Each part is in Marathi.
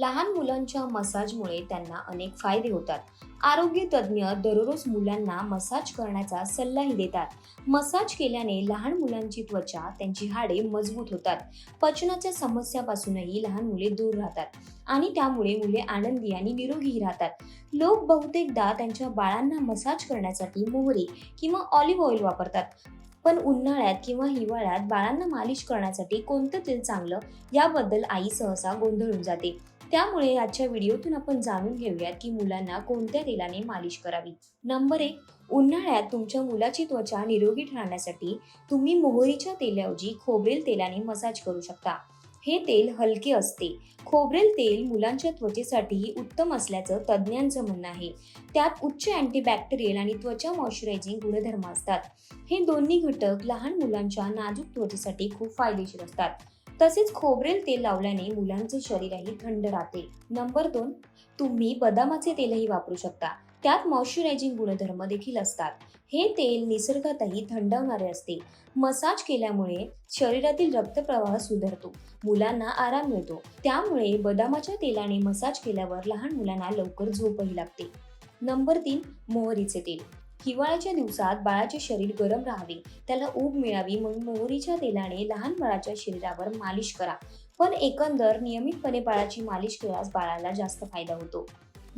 लहान मुलांच्या मसाजमुळे त्यांना अनेक फायदे होतात. आरोग्य तज्ज्ञ दररोज मुलांना मसाज करण्याचा सल्लाही देतात. मसाज केल्याने लहान मुलांची त्वचा त्यांची हाडे मजबूत होतात. पचनाच्या समस्यापासूनही लहान मुले दूर राहतात आणि त्यामुळे मुले आनंदी आणि निरोगीही राहतात. लोक बहुतेकदा त्यांच्या बाळांना मसाज करण्यासाठी मोहरी किंवा ऑलिव्ह ऑइल वापरतात. पण उन्हाळ्यात किंवा हिवाळ्यात बाळांना मालिश करण्यासाठी कोणतं तेल चांगलं याबद्दल आई सहसा गोंधळून जाते. त्यामुळे आजच्या व्हिडिओतून आपण जाणून घेऊयात की मुलांना कोणत्या तेलाने मालिश करावी. नंबर एक उन्हाळ्यात तुमच्या मुलाची त्वचा निरोगी ठरण्यासाठी तुम्ही मोहरीच्या तेलाऐवजी खोबरेल तेलाने मसाज करू शकता. हे तेल हलके असते. खोबरेल तेल मुलांच्या त्वचेसाठीही उत्तम असल्याचं तज्ज्ञांचं म्हणणं आहे. त्यात उच्च अँटीबॅक्टेरियल आणि त्वचा मॉइश्चरायझिंग गुणधर्म असतात. हे दोन्ही घटक लहान मुलांच्या नाजूक त्वचेसाठी खूप फायदेशीर असतात. तसेच खोबरेल तेल लावल्याने मुलांचे शरीरही थंड राहते. नंबर दोन तुम्ही बदामाचे तेलही वापरू शकता. त्यात मॉइश्चरायझिंग गुणधर्म देखील असतात. हे तेल निसर्गातही थंडवणारे असते. मसाज केल्यामुळे शरीरातील रक्तप्रवाह सुधारतो. मुलांना आराम मिळतो. त्यामुळे बदामाच्या तेलाने मसाज केल्यावर लहान मुलांना लवकर झोपही लागते. नंबर तीन मोहरीचे तेल. हिवाळ्याच्या दिवसात बाळाचे शरीर गरम राहावे. त्याला ऊब मिळावी म्हणून मोहरीच्या तेलाने लहान बाळाच्या शरीरावर मालिश करा. पण एकंदर नियमितपणे बाळाची मालिश केल्यास बाळाला जास्त फायदा होतो.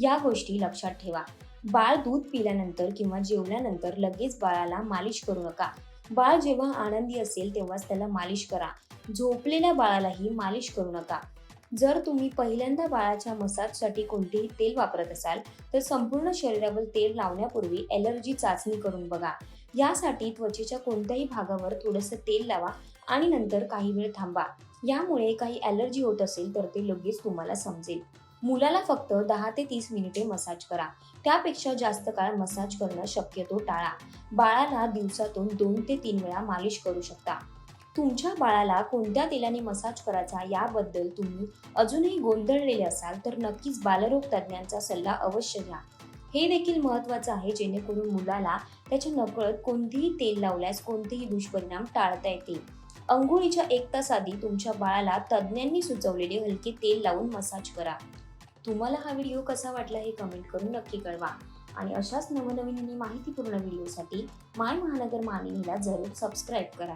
या गोष्टी लक्षात ठेवा. बाळ दूध पिल्यानंतर किंवा जेवल्यानंतर लगेच बाळाला मालिश करू नका. बाळ जेव्हा आनंदी असेल तेव्हाच त्याला मालिश करा. झोपलेल्या बाळालाही मालिश करू नका. जर तुम्ही पहिल्यांदा बाळाच्या मसाजसाठी कोणतेही तेल वापरत असाल तर संपूर्ण शरीरावर तेल लावण्यापूर्वी एलर्जी चाचणी करून बघा. यासाठी त्वचेच्या कोणत्याही भागावर थोडंसं तेल लावा आणि नंतर काही वेळ थांबा. यामुळे काही ॲलर्जी होत असेल तर ते लगेच तुम्हाला समजेल. मुलाला फक्त दहा ते तीस मिनिटे मसाज करा. त्यापेक्षा जास्त काळ मसाज करणं शक्यतो टाळा. बाळाला दिवसातून दोन ते तीन वेळा मालिश करू शकता. तुमच्या बाळाला कोणत्या तेलाने मसाज करायचा याबद्दल तुम्ही अजूनही गोंधळलेले असाल तर नक्कीच बालरोग तज्ज्ञांचा सल्ला अवश्य घ्या. हे देखील महत्त्वाचं आहे जेणेकरून मुलाला त्याच्या नकळत कोणतेही तेल लावल्यास कोणतेही दुष्परिणाम टाळता येतील. अंघोळीच्या एक तास आधी तुमच्या बाळाला तज्ज्ञांनी सुचवलेले हलके तेल लावून मसाज करा. तुम्हाला हा व्हिडिओ कसा वाटला हे कमेंट करून नक्की कळवा. आणि अशाच नवनवीन आणि माहितीपूर्ण व्हिडिओसाठी माय महानगर मानिनीला जरूर सबस्क्राईब करा.